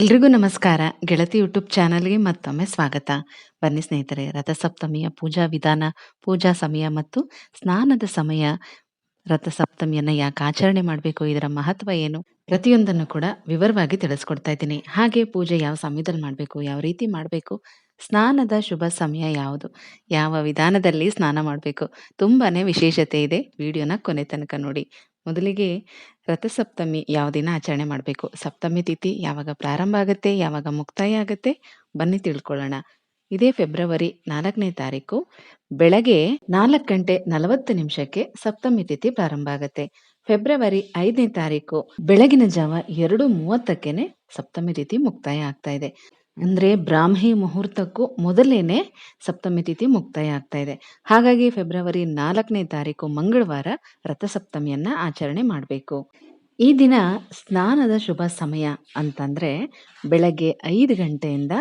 ಎಲ್ರಿಗೂ ನಮಸ್ಕಾರ. ಗೆಳತಿ ಯೂಟ್ಯೂಬ್ ಚಾನಲ್ಗೆ ಮತ್ತೊಮ್ಮೆ ಸ್ವಾಗತ. ಬನ್ನಿ ಸ್ನೇಹಿತರೆ, ರಥಸಪ್ತಮಿಯ ಪೂಜಾ ವಿಧಾನ, ಪೂಜಾ ಸಮಯ ಮತ್ತು ಸ್ನಾನದ ಸಮಯ. ರಥಸಪ್ತಮಿಯನ್ನು ಯಾಕೆ ಆಚರಣೆ ಮಾಡಬೇಕು, ಇದರ ಮಹತ್ವ ಏನು? ಪ್ರತಿಯೊಂದನ್ನು ಕೂಡ ವಿವರವಾಗಿ ತಿಳಿಸ್ಕೊಡ್ತಾ ಇದ್ದೀನಿ. ಹಾಗೆ ಪೂಜೆ ಯಾವ ಸಮಯದಲ್ಲಿ ಮಾಡಬೇಕು, ಯಾವ ರೀತಿ ಮಾಡಬೇಕು, ಸ್ನಾನದ ಶುಭ ಸಮಯ ಯಾವುದು, ಯಾವ ವಿಧಾನದಲ್ಲಿ ಸ್ನಾನ ಮಾಡಬೇಕು, ತುಂಬಾನೇ ವಿಶೇಷತೆ ಇದೆ. ವಿಡಿಯೋನ ಕೊನೆ ತನಕ ನೋಡಿ. ಮೊದಲಿಗೆ ರಥಸಪ್ತಮಿ ಯಾವ ದಿನ ಆಚರಣೆ ಮಾಡಬೇಕು? ಸಪ್ತಮಿ ತಿಥಿ ಯಾವಾಗ ಪ್ರಾರಂಭ ಆಗುತ್ತೆ? ಯಾವಾಗ ಮುಕ್ತಾಯ ಆಗುತ್ತೆ? ಬನ್ನಿ ತಿಳ್ಕೊಳ್ಳೋಣ. ಇದೇ ಫೆಬ್ರವರಿ ನಾಲ್ಕನೇ ತಾರೀಕು, ಬೆಳಗ್ಗೆ ನಾಲ್ಕು ಗಂಟೆ ನಲವತ್ತು ನಿಮಿಷಕ್ಕೆ ಸಪ್ತಮಿ ತಿಥಿ ಪ್ರಾರಂಭ ಆಗುತ್ತೆ. ಫೆಬ್ರವರಿ ಐದನೇ ತಾರೀಕು, ಬೆಳಗಿನ ಜಾವ ಎರಡು ಮೂವತ್ತಕ್ಕೆನೆ ಸಪ್ತಮಿ ತಿಥಿ ಮುಕ್ತಾಯ ಆಗ್ತಾ ಇದೆ. ಅಂದ್ರೆ ಬ್ರಾಹ್ಮಿ ಮುಹೂರ್ತಕ್ಕೂ ಮೊದಲೇನೆ ಸಪ್ತಮಿ ತಿಥಿ ಮುಕ್ತಾಯ ಆಗ್ತಾ ಇದೆ. ಹಾಗಾಗಿ ಫೆಬ್ರವರಿ ನಾಲ್ಕನೇ ತಾರೀಕು ಮಂಗಳವಾರ ರಥಸಪ್ತಮಿಯನ್ನ ಆಚರಣೆ ಮಾಡಬೇಕು. ಈ ದಿನ ಸ್ನಾನದ ಶುಭ ಸಮಯ ಅಂತಂದ್ರೆ ಬೆಳಗ್ಗೆ ಐದು ಗಂಟೆಯಿಂದ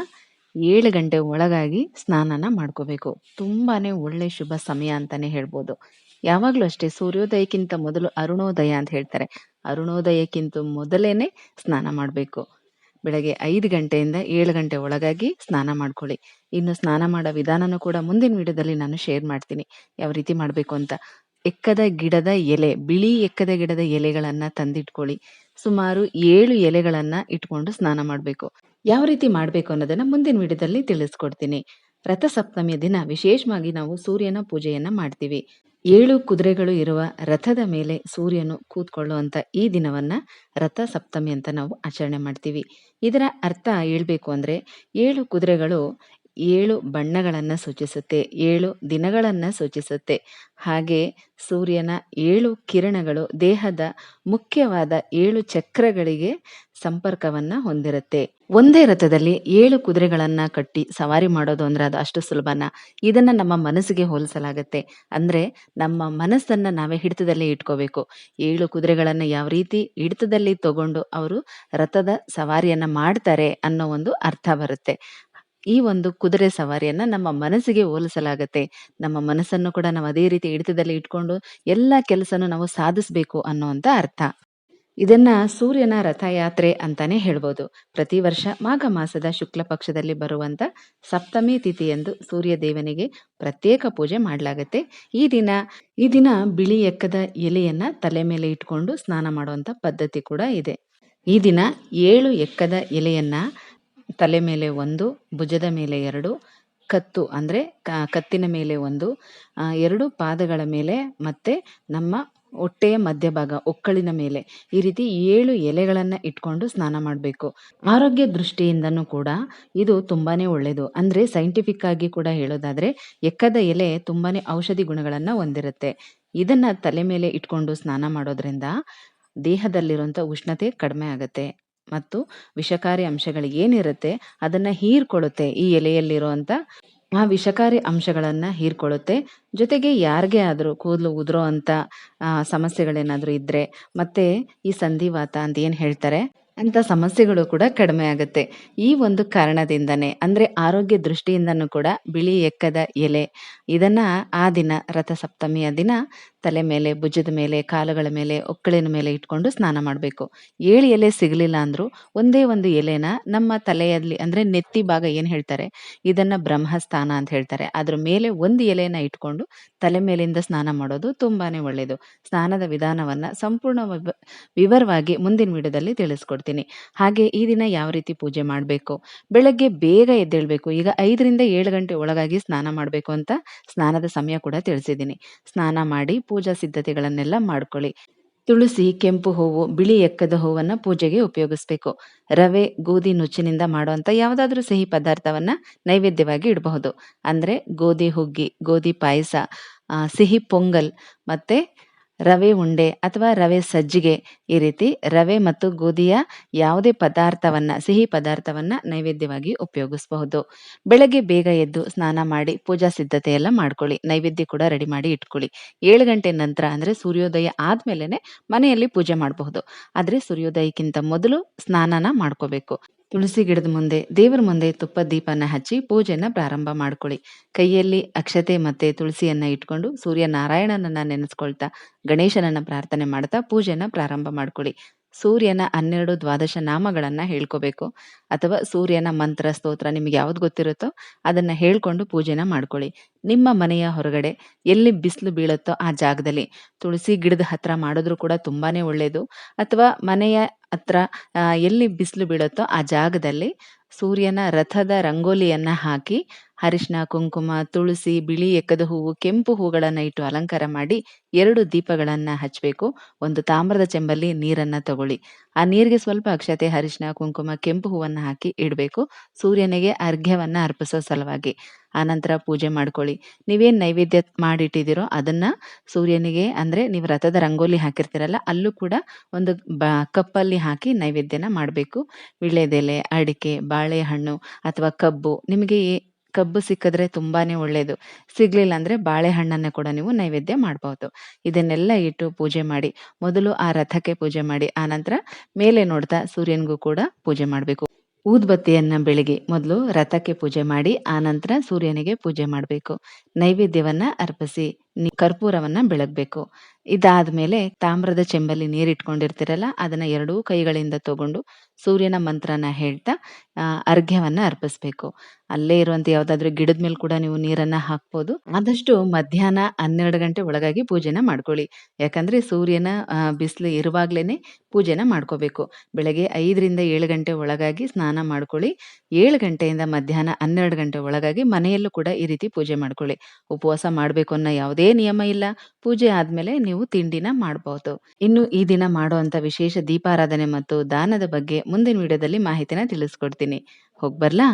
ಏಳು ಗಂಟೆ ಒಳಗಾಗಿ ಸ್ನಾನನ ಮಾಡ್ಕೋಬೇಕು. ತುಂಬಾನೇ ಒಳ್ಳೆ ಶುಭ ಸಮಯ ಅಂತಾನೆ ಹೇಳ್ಬೋದು. ಯಾವಾಗಲೂ ಅಷ್ಟೇ ಸೂರ್ಯೋದಯಕ್ಕಿಂತ ಮೊದಲು ಅರುಣೋದಯ ಅಂತ ಹೇಳ್ತಾರೆ. ಅರುಣೋದಯಕ್ಕಿಂತ ಮೊದಲೇನೆ ಸ್ನಾನ ಮಾಡಬೇಕು. ಬೆಳಗ್ಗೆ ಐದು ಗಂಟೆಯಿಂದ ಏಳು ಗಂಟೆ ಒಳಗಾಗಿ ಸ್ನಾನ ಮಾಡ್ಕೊಳ್ಳಿ. ಇನ್ನು ಸ್ನಾನ ಮಾಡೋ ವಿಧಾನನೂ ಕೂಡ ಮುಂದಿನ ವಿಡಿಯೋದಲ್ಲಿ ನಾನು ಶೇರ್ ಮಾಡ್ತೀನಿ. ಯಾವ ರೀತಿ ಮಾಡಬೇಕು ಅಂತ. ಎಕ್ಕದ ಗಿಡದ ಎಲೆ, ಬಿಳಿ ಎಕ್ಕದ ಗಿಡದ ಎಲೆಗಳನ್ನು ತಂದಿಟ್ಕೊಳ್ಳಿ. ಸುಮಾರು ಏಳು ಎಲೆಗಳನ್ನು ಇಟ್ಕೊಂಡು ಸ್ನಾನ ಮಾಡಬೇಕು. ಯಾವ ರೀತಿ ಮಾಡಬೇಕು ಅನ್ನೋದನ್ನ ಮುಂದಿನ ವಿಡಿಯೋದಲ್ಲಿ ತಿಳಿಸ್ಕೊಡ್ತೀನಿ. ರಥಸಪ್ತಮಿಯ ದಿನ ವಿಶೇಷವಾಗಿ ನಾವು ಸೂರ್ಯನ ಪೂಜೆಯನ್ನು ಮಾಡ್ತೀವಿ. ಏಳು ಕುದುರೆಗಳು ಇರುವ ರಥದ ಮೇಲೆ ಸೂರ್ಯನು ಕೂತ್ಕೊಳ್ಳುವಂಥ ಈ ದಿನವನ್ನ ರಥ ಸಪ್ತಮಿ ಅಂತ ನಾವು ಆಚರಣೆ ಮಾಡ್ತೀವಿ. ಇದರ ಅರ್ಥ ಹೇಳಬೇಕು ಅಂದ್ರೆ ಏಳು ಕುದುರೆಗಳು ಏಳು ಬಣ್ಣಗಳನ್ನು ಸೂಚಿಸುತ್ತೆ, ಏಳು ದಿನಗಳನ್ನು ಸೂಚಿಸುತ್ತೆ. ಹಾಗೆ ಸೂರ್ಯನ ಏಳು ಕಿರಣಗಳು ದೇಹದ ಮುಖ್ಯವಾದ ಏಳು ಚಕ್ರಗಳಿಗೆ ಸಂಪರ್ಕವನ್ನು ಹೊಂದಿರುತ್ತೆ. ಒಂದೇ ರಥದಲ್ಲಿ ಏಳು ಕುದುರೆಗಳನ್ನು ಕಟ್ಟಿ ಸವಾರಿ ಮಾಡೋದು ಅಂದ್ರೆ ಅದು ಅಷ್ಟು ಸುಲಭನ. ಇದನ್ನ ನಮ್ಮ ಮನಸ್ಸಿಗೆ ಹೋಲಿಸಲಾಗುತ್ತೆ. ಅಂದ್ರೆ ನಮ್ಮ ಮನಸ್ಸನ್ನ ನಾವೇ ಹಿಡಿತದಲ್ಲಿ ಇಟ್ಕೋಬೇಕು. ಏಳು ಕುದುರೆಗಳನ್ನು ಯಾವ ರೀತಿ ಹಿಡಿತದಲ್ಲಿ ತಗೊಂಡು ಅವರು ರಥದ ಸವಾರಿಯನ್ನ ಮಾಡ್ತಾರೆ ಅನ್ನೋ ಒಂದು ಅರ್ಥ ಬರುತ್ತೆ. ಈ ಒಂದು ಕುದುರೆ ಸವಾರಿಯನ್ನ ನಮ್ಮ ಮನಸ್ಸಿಗೆ ಹೋಲಿಸಲಾಗತ್ತೆ. ನಮ್ಮ ಮನಸ್ಸನ್ನು ಕೂಡ ನಾವು ಅದೇ ರೀತಿ ಹಿಡಿತದಲ್ಲಿ ಇಟ್ಕೊಂಡು ಎಲ್ಲ ಕೆಲಸನೂ ನಾವು ಸಾಧಿಸ್ಬೇಕು ಅನ್ನುವಂತ ಅರ್ಥ. ಇದನ್ನ ಸೂರ್ಯನ ರಥಯಾತ್ರೆ ಅಂತಾನೆ ಹೇಳ್ಬೋದು. ಪ್ರತಿ ವರ್ಷ ಮಾಘ ಮಾಸದ ಶುಕ್ಲ ಪಕ್ಷದಲ್ಲಿ ಬರುವಂತ ಸಪ್ತಮಿ ತಿಥಿಯಂದು ಸೂರ್ಯ ದೇವನಿಗೆ ಪ್ರತ್ಯೇಕ ಪೂಜೆ ಮಾಡಲಾಗತ್ತೆ. ಈ ದಿನ ಈ ದಿನ ಬಿಳಿ ಎಕ್ಕದ ಎಲೆಯನ್ನ ತಲೆ ಮೇಲೆ ಇಟ್ಕೊಂಡು ಸ್ನಾನ ಮಾಡುವಂತ ಪದ್ಧತಿ ಕೂಡ ಇದೆ. ಈ ದಿನ ಏಳು ಎಕ್ಕದ ಎಲೆಯನ್ನ ತಲೆ ಮೇಲೆ ಒಂದು, ಭುಜದ ಮೇಲೆ ಎರಡು, ಕತ್ತು ಅಂದರೆ ಕತ್ತಿನ ಮೇಲೆ ಒಂದು ಎರಡು ಪಾದಗಳ ಮೇಲೆ ಮತ್ತೆ ನಮ್ಮ ಹೊಟ್ಟೆಯ ಮಧ್ಯಭಾಗ, ಒಕ್ಕಳಿನ ಮೇಲೆ ಈ ರೀತಿ ಏಳು ಎಲೆಗಳನ್ನು ಇಟ್ಕೊಂಡು ಸ್ನಾನ ಮಾಡಬೇಕು. ಆರೋಗ್ಯ ದೃಷ್ಟಿಯಿಂದನೂ ಕೂಡ ಇದು ತುಂಬಾ ಒಳ್ಳೆಯದು ಅಂದರೆ ಸೈಂಟಿಫಿಕ್ ಆಗಿ ಕೂಡ ಹೇಳೋದಾದರೆ ಎಕ್ಕದ ಎಲೆ ತುಂಬಾ ಔಷಧಿ ಗುಣಗಳನ್ನು ಹೊಂದಿರುತ್ತೆ. ಇದನ್ನು ತಲೆ ಮೇಲೆ ಇಟ್ಕೊಂಡು ಸ್ನಾನ ಮಾಡೋದ್ರಿಂದ ದೇಹದಲ್ಲಿರುವಂಥ ಉಷ್ಣತೆ ಕಡಿಮೆ ಆಗುತ್ತೆ. ಮತ್ತು ವಿಷಕಾರಿ ಅಂಶಗಳು ಏನಿರುತ್ತೆ, ಅದನ್ನ ಹೀರ್ಕೊಳ್ಳುತ್ತೆ ಈ ಎಲೆಯಲ್ಲಿರುವಂಥ ಆ ವಿಷಕಾರಿ ಅಂಶಗಳನ್ನ ಹೀರ್ಕೊಳ್ಳುತ್ತೆ. ಜೊತೆಗೆ ಯಾರಿಗೆ ಆದ್ರೂ ಕೂದಲು ಉದುರೋ ಅಂತ ಸಮಸ್ಯೆಗಳೇನಾದರೂ ಇದ್ರೆ, ಮತ್ತೆ ಈ ಸಂಧಿವಾತ ಅಂತ ಏನು ಹೇಳ್ತಾರೆ, ಅಂತ ಸಮಸ್ಯೆಗಳು ಕೂಡ ಕಡಿಮೆ ಆಗುತ್ತೆ. ಈ ಒಂದು ಕಾರಣದಿಂದನೇ, ಅಂದ್ರೆ ಆರೋಗ್ಯ ದೃಷ್ಟಿಯಿಂದನೂ ಕೂಡ ಬಿಳಿ ಎಕ್ಕದ ಎಲೆ, ಇದನ್ನ ಆ ದಿನ, ರಥಸಪ್ತಮಿಯ ದಿನ ತಲೆ ಮೇಲೆ, ಭುಜದ ಮೇಲೆ, ಕಾಲುಗಳ ಮೇಲೆ ಒಕ್ಕಳಿನ ಮೇಲೆ ಇಟ್ಕೊಂಡು ಸ್ನಾನ ಮಾಡಬೇಕು. ಏಳು ಎಲೆ ಸಿಗಲಿಲ್ಲ ಅಂದರೂ ಒಂದೇ ಒಂದು ಎಲೆನ ನಮ್ಮ ತಲೆಯಲ್ಲಿ ಅಂದರೆ ನೆತ್ತಿ ಭಾಗ ಏನು ಹೇಳ್ತಾರೆ? ಇದನ್ನು ಬ್ರಹ್ಮಸ್ಥಾನ ಅಂತ ಹೇಳ್ತಾರೆ. ಅದ್ರ ಮೇಲೆ ಒಂದು ಎಲೆನ ಇಟ್ಕೊಂಡು ತಲೆ ಮೇಲಿಂದ ಸ್ನಾನ ಮಾಡೋದು ತುಂಬಾನೇ ಒಳ್ಳೆಯದು ಸ್ನಾನದ ವಿಧಾನವನ್ನು ಸಂಪೂರ್ಣ ವಿವ- ವಿವರವಾಗಿ ಮುಂದಿನ ವಿಡಿಯೋದಲ್ಲಿ ತಿಳಿಸ್ಕೊಡ್ತೀನಿ. ಹಾಗೆ ಈ ದಿನ ಯಾವ ರೀತಿ ಪೂಜೆ ಮಾಡಬೇಕು? ಬೆಳಗ್ಗೆ ಬೇಗ ಎದ್ದೇಳಬೇಕು. ಈಗ ಐದರಿಂದ ಏಳು ಗಂಟೆ ಒಳಗಾಗಿ ಸ್ನಾನ ಮಾಡಬೇಕು ಅಂತ ಸ್ನಾನದ ಸಮಯ ಕೂಡ ತಿಳಿಸಿದ್ದೀನಿ. ಸ್ನಾನ ಮಾಡಿ ಪೂಜಾ ಸಿದ್ಧತೆಗಳನ್ನೆಲ್ಲ ಮಾಡ್ಕೊಳ್ಳಿ. ತುಳಸಿ, ಕೆಂಪು ಹೂವು, ಬಿಳಿ ಎಕ್ಕದ ಹೂವನ್ನ ಪೂಜೆಗೆ ಉಪಯೋಗಿಸ್ಬೇಕು. ರವೆ, ಗೋಧಿ ನುಚ್ಚಿನಿಂದ ಮಾಡುವಂತ ಯಾವುದಾದ್ರೂ ಸಿಹಿ ಪದಾರ್ಥವನ್ನ ನೈವೇದ್ಯವಾಗಿ ಇಡಬಹುದು. ಅಂದ್ರೆ ಗೋಧಿ ಹುಗ್ಗಿ, ಗೋಧಿ ಪಾಯಸ ಸಿಹಿ ಪೊಂಗಲ್ ಮತ್ತೆ ರವೆ ಉಂಡೆ ಅಥವಾ ರವೆ ಸಜ್ಜಿಗೆ ಈ ರೀತಿ ರವೆ ಮತ್ತು ಗೋಧಿಯ ಯಾವುದೇ ಪದಾರ್ಥವನ್ನ, ಸಿಹಿ ಪದಾರ್ಥವನ್ನ ನೈವೇದ್ಯವಾಗಿ ಉಪಯೋಗಿಸಬಹುದು. ಬೆಳಗ್ಗೆ ಬೇಗ ಎದ್ದು ಸ್ನಾನ ಮಾಡಿ ಪೂಜಾ ಸಿದ್ಧತೆ ಎಲ್ಲ ಮಾಡ್ಕೊಳ್ಳಿ. ನೈವೇದ್ಯ ಕೂಡ ರೆಡಿ ಮಾಡಿ ಇಟ್ಕೊಳ್ಳಿ. ಏಳು ಗಂಟೆ ನಂತರ ಅಂದ್ರೆ ಸೂರ್ಯೋದಯ ಆದ್ಮೇಲೆನೆ ಮನೆಯಲ್ಲಿ ಪೂಜೆ ಮಾಡಬಹುದು. ಆದ್ರೆ ಸೂರ್ಯೋದಯಕ್ಕಿಂತ ಮೊದಲು ಸ್ನಾನನ ಮಾಡ್ಕೋಬೇಕು. ತುಳಸಿ ಗಿಡದ ಮುಂದೆ, ದೇವರ ಮುಂದೆ ತುಪ್ಪ ದೀಪನ ಹಚ್ಚಿ ಪೂಜೆನ ಪ್ರಾರಂಭ ಮಾಡ್ಕೊಳ್ಳಿ. ಕೈಯಲ್ಲಿ ಅಕ್ಷತೆ ಮತ್ತೆ ತುಳಸಿಯನ್ನ ಇಟ್ಕೊಂಡು ಸೂರ್ಯ ನಾರಾಯಣನನ್ನ ನೆನೆಸ್ಕೊಳ್ತಾ ಗಣೇಶನನ್ನ ಪ್ರಾರ್ಥನೆ ಮಾಡ್ತಾ ಪೂಜೆನ ಪ್ರಾರಂಭ ಮಾಡ್ಕೊಳ್ಳಿ. ಸೂರ್ಯನ 12 ದ್ವಾದಶ ನಾಮಗಳನ್ನ ಹೇಳ್ಕೋಬೇಕು. ಅಥವಾ ಸೂರ್ಯನ ಮಂತ್ರ, ಸ್ತೋತ್ರ ನಿಮ್ಗೆ ಯಾವ್ದು ಗೊತ್ತಿರುತ್ತೋ ಅದನ್ನ ಹೇಳ್ಕೊಂಡು ಪೂಜೆನ ಮಾಡ್ಕೊಳ್ಳಿ. ನಿಮ್ಮ ಮನೆಯ ಹೊರಗಡೆ ಎಲ್ಲಿ ಬಿಸಿಲು ಬೀಳುತ್ತೋ ಆ ಜಾಗದಲ್ಲಿ ತುಳಸಿ ಗಿಡದ ಹತ್ರ ಮಾಡಿದ್ರು ಕೂಡ ತುಂಬಾನೇ ಒಳ್ಳೆಯದು. ಅಥವಾ ಮನೆಯ ಹತ್ರ ಎಲ್ಲಿ ಬಿಸಿಲು ಬೀಳುತ್ತೋ ಆ ಜಾಗದಲ್ಲಿ ಸೂರ್ಯನ ರಥದ ರಂಗೋಲಿಯನ್ನ ಹಾಕಿ ಅರಿಶಿನ, ಕುಂಕುಮ, ತುಳಸಿ, ಬಿಳಿ ಎಕ್ಕದ ಹೂವು, ಕೆಂಪು ಹೂಗಳನ್ನ ಇಟ್ಟು ಅಲಂಕಾರ ಮಾಡಿ ಎರಡು ದೀಪಗಳನ್ನ ಹಚ್ಚಬೇಕು ಒಂದು ತಾಮ್ರದ ಚೆಂಬಲ್ಲಿ ನೀರನ್ನ ತಗೊಳ್ಳಿ. ಆ ನೀರಿಗೆ ಸ್ವಲ್ಪ ಅಕ್ಷತೆ, ಅರಿಶಿನ, ಕುಂಕುಮ, ಕೆಂಪು ಹೂವನ್ನ ಹಾಕಿ ಇಡಬೇಕು ಸೂರ್ಯನಿಗೆ ಅರ್ಘ್ಯವನ್ನ ಅರ್ಪಿಸೋ ಸಲುವಾಗಿ. ಆನಂತರ ಪೂಜೆ ಮಾಡ್ಕೊಳ್ಳಿ. ನೀವೇನು ನೈವೇದ್ಯ ಮಾಡಿಟ್ಟಿದ್ದೀರೋ ಅದನ್ನ ಸೂರ್ಯನಿಗೆ ಅಂದ್ರೆ ನೀವು ರಥದ ರಂಗೋಲಿ ಹಾಕಿರ್ತೀರಲ್ಲ ಅಲ್ಲೂ ಕೂಡ ಒಂದು ಬ ಕಪ್ಪಲ್ಲಿ ಹಾಕಿ ನೈವೇದ್ಯನ ಮಾಡಬೇಕು ವೀಳ್ಯದೆಲೆ, ಅಡಿಕೆ, ಬಾಳೆಹಣ್ಣು ಅಥವಾ ಕಬ್ಬು ನಿಮಗೆ ಕಬ್ಬು ಸಿಕ್ಕಿದ್ರೆ ತುಂಬಾನೇ ಒಳ್ಳೇದು ಸಿಗ್ಲಿಲ್ಲ ಅಂದ್ರೆ ಬಾಳೆಹಣ್ಣನ್ನ ಕೂಡ ನೀವು ನೈವೇದ್ಯ ಮಾಡಬಹುದು ಇದನ್ನೆಲ್ಲ ಇಟ್ಟು ಪೂಜೆ ಮಾಡಿ. ಮೊದಲು ಆ ರಥಕ್ಕೆ ಪೂಜೆ ಮಾಡಿ. ಆನಂತರ ಮೇಲೆ ನೋಡ್ತಾ ಸೂರ್ಯನಿಗೂ ಕೂಡ ಪೂಜೆ ಮಾಡಬೇಕು ಊದ್ಬತ್ತಿಯನ್ನ ಬೆಳಿಗ್ಗೆ ಮೊದಲು ರಥಕ್ಕೆ ಪೂಜೆ ಮಾಡಿ ಆನಂತರ ಸೂರ್ಯನಿಗೆ ಪೂಜೆ ಮಾಡಬೇಕು. ನೈವೇದ್ಯವನ್ನ ಅರ್ಪಿಸಿ ಕರ್ಪೂರವನ್ನ ಬೆಳಗ್ಬೇಕು. ಇದಾದ್ಮೇಲೆ ತಾಮ್ರದ ಚೆಂಬಲ್ಲಿ ನೀರಿಟ್ಕೊಂಡಿರ್ತಿರಲ್ಲ, ಅದನ್ನ ಎರಡೂ ಕೈಗಳಿಂದ ತಗೊಂಡು ಸೂರ್ಯನ ಮಂತ್ರನ ಹೇಳ್ತಾ ಅರ್ಘ್ಯವನ್ನ ಅರ್ಪಿಸ್ಬೇಕು. ಅಲ್ಲೇ ಇರುವಂತ ಯಾವ್ದಾದ್ರು ಗಿಡದ ಮೇಲೆ ಕೂಡ ನೀವು ನೀರನ್ನ ಹಾಕ್ಬೋದು. ಆದಷ್ಟು ಮಧ್ಯಾಹ್ನ 12 ಗಂಟೆ ಒಳಗಾಗಿ ಪೂಜೆನ ಮಾಡ್ಕೊಳ್ಳಿ. ಯಾಕಂದ್ರೆ ಸೂರ್ಯನ ಬಿಸಿಲು ಇರುವಾಗ್ಲೇನೆ ಪೂಜೆನ ಮಾಡ್ಕೋಬೇಕು. ಬೆಳಗ್ಗೆ 5ರಿಂದ 7 ಗಂಟೆ ಒಳಗಾಗಿ ಸ್ನಾನ ಮಾಡ್ಕೊಳ್ಳಿ. ಏಳು ಗಂಟೆಯಿಂದ ಮಧ್ಯಾಹ್ನ 12 ಗಂಟೆ ಒಳಗಾಗಿ ಮನೆಯಲ್ಲೂ ಕೂಡ ಈ ರೀತಿ ಪೂಜೆ ಮಾಡ್ಕೊಳ್ಳಿ. ಉಪವಾಸ ಮಾಡ್ಬೇಕು ಅನ್ನೋ ಯಾವುದೇ ನಿಯಮ ಇಲ್ಲ. ಪೂಜೆ ಆದ್ಮೇಲೆ ನೀವು ತಿಂಡಿನ ಮಾಡಬಹುದು ಇನ್ನು ಈ ದಿನ ಮಾಡುವಂತ ವಿಶೇಷ ದೀಪಾರಾಧನೆ ಮತ್ತು ದಾನದ ಬಗ್ಗೆ ಮುಂದಿನ ವಿಡಿಯೋದಲ್ಲಿ ಮಾಹಿತಿನ ತಿಳಿಸ್ಕೊಡ್ತೀನಿ. ಹೋಗ್ಬರ್ಲಾ?